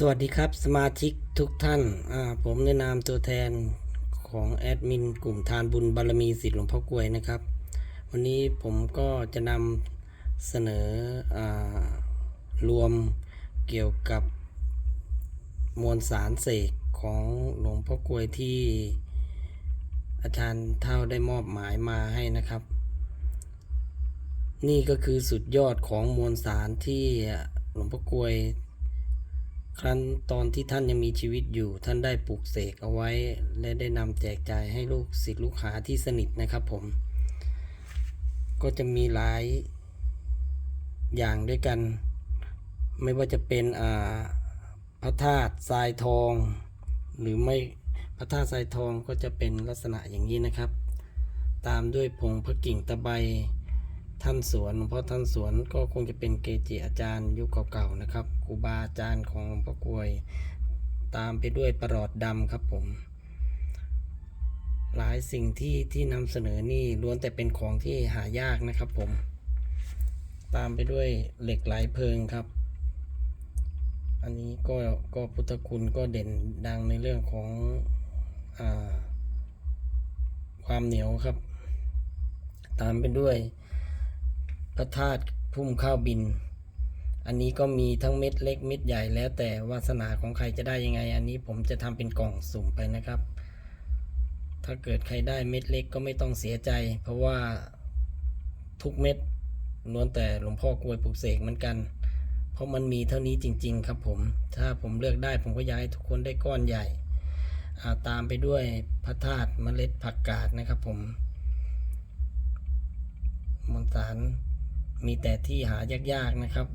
สวัสดีครับ สมาชิกทุกท่าน ผมในนามตัวแทนของแอดมินกลุ่มทานบุญบารมีสิทธิ์หลวงพ่อกวยนะครับ วันนี้ผมก็จะนำเสนออรวมเกี่ยวกับมวลสารเสกของหลวงพ่อกวยที่อาจารย์เท่าได้มอบหมายมาให้นะครับ นี่ก็คือสุดยอดของมวลสารที่หลวงพ่อกวย ครั้นตอนที่ท่านยังมีชีวิตอยู่ ท่านได้ปลูกเสกเอาไว้ และได้นำแจกจ่ายให้ลูกศิษย์ลูกหาที่สนิทนะครับผม ก็จะมีหลายอย่างด้วยกัน ไม่ว่าจะเป็นอ่าพระธาตุทรายทอง หรือไม่พระธาตุทรายทองก็จะเป็นลักษณะอย่างนี้นะครับ ตามด้วยผงพระกิ่งตะไบ ท่านสวนหลวงพ่อท่านสวนก็คงจะเป็นเกจิอาจารย์ยุคเก่าๆนะครับครูบาอาจารย์ของหลวงพ่อกลวย ตามไปด้วยประหลอดดำครับผม หลายสิ่งที่ที่นำเสนอนี่ล้วนแต่เป็นของที่หายากนะครับผม ตามไปด้วยเหล็กไหลเพลิงครับ อันนี้ก็ก็พุทธคุณก็เด่นดังในเรื่องของอความเหนียวครับ ตามไปด้วย พระธาตุพุ่มข้าวบิน อันนี้ก็มีทั้งเม็ดเล็กเม็ดใหญ่แล้วแต่วาสนาของใครจะได้ยังไง อันนี้ผมจะทำเป็นกล่องสุ่มไปนะครับ ถ้าเกิดใครได้เม็ดเล็กก็ไม่ต้องเสียใจ เพราะว่าทุกเม็ดล้วนแต่หลวงพ่อกลวยปลุกเสกเหมือนกัน เพราะมันมีเท่านี้จริง ๆ ครับผม ถ้าผมเลือกได้ผมก็อยากให้ทุกคนได้ก้อนใหญ่อ่าตามไปด้วยพระธาตุเมล็ดผักกาดนะครับผมมวลสาร มีแต่ที่หายากๆนะครับ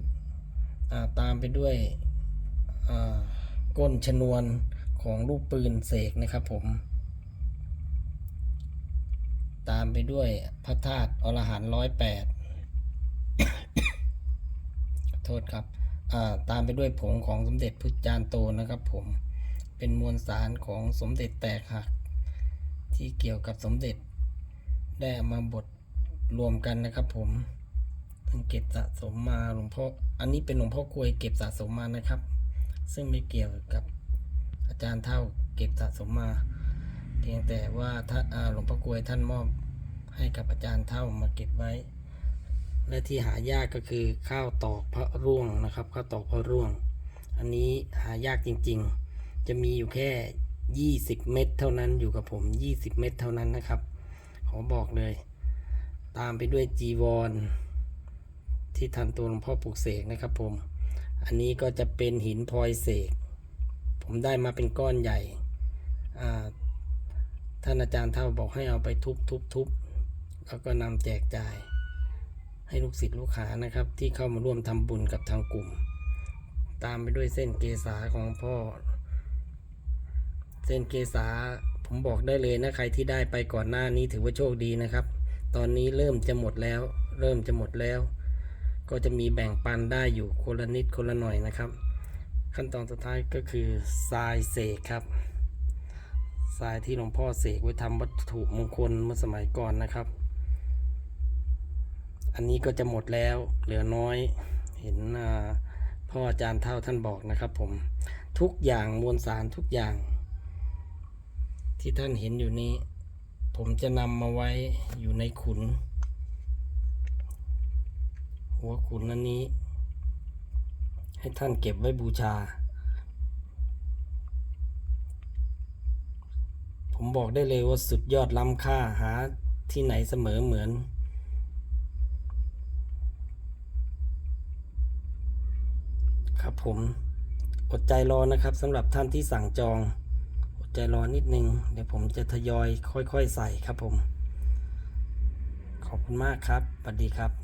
าตามไปด้วยก้นชนวนของลูกปืนเสกนะครับผม ตามไปด้วยพระธาตุอรหันร้อยแปดโทษครับาตามไปด้วยผงของสมเด็จพุทธจารย์โตนะครับผม เป็นมวลสารของสมเด็จแตกหัก ที่เกี่ยวกับสมเด็จได้มาบดรวมกันนะครับผม เก็บสะสมมาหลวงพ่ออันนี้เป็นหลวงพ่อกลวยเก็บสะสมมานะครับ ซึ่งไม่เกี่ยวกับอาจารย์เท่าเก็บสะสมมา เพียงแต่ว่าถ้าหลวงพ่อกลวยท่านมอบให้กับอาจารย์เท่ามาเก็บไว้ และที่หายากก็คือข้าวตอกพระร่วงนะครับข้าวตอกพระร่วง อันนี้หายากจริงๆ จะมีอยู่แค่ 20 เม็ดเท่านั้นอยู่กับผม 20 เม็ดเท่านั้นนะครับ ขอบอกเลย ตามไปด้วยจีวร ที่ทันตัวหลวงพ่อปลูกเสกนะครับผม อันนี้ก็จะเป็นหินพลอยเสก ผมได้มาเป็นก้อนใหญ่ ท่านอาจารย์เท่าบอกให้เอาไปทุบทุบทุบแล้วก็นำแจกจ่าย ให้ลูกศิษย์ลูกหานะครับ ที่เข้ามาร่วมทำบุญกับทางกลุ่ม ตามไปด้วยเส้นเกษาของพ่อ เส้นเกษาผมบอกได้เลยนะใครที่ได้ไปก่อนหน้านี้ถือว่าโชคดีนะครับ ตอนนี้เริ่มจะหมดแล้ว เริ่มจะหมดแล้ว ก็จะมีแบ่งปันได้อยู่คนละนิดคนละหน่อยนะครับ ขั้นตอนสุดท้ายก็คือทรายเสกครับทรายที่หลวงพ่อเสกไว้ทำวัตถุมงคลเมื่อสมัยก่อนนะครับ อันนี้ก็จะหมดแล้วเหลือน้อยเห็นพ่ออาจารย์เท่าท่านบอกนะครับผมทุกอย่างมวลสารทุกอย่าง ที่ท่านเห็นอยู่นี้ ผมจะนำมาไว้อยู่ในขุน หัวขุนอันนี้ ให้ท่านเก็บไว้บูชา ผมบอกได้เลยว่าสุดยอดล้ำค่าหาที่ไหนเสมอเหมือน ครับผมอดใจรอนะครับสำหรับท่านที่สั่งจอง อดใจรอนิดนึง เดี๋ยวผมจะทยอยค่อยๆใส่ครับผม ขอบคุณมากครับสวัสดีครับ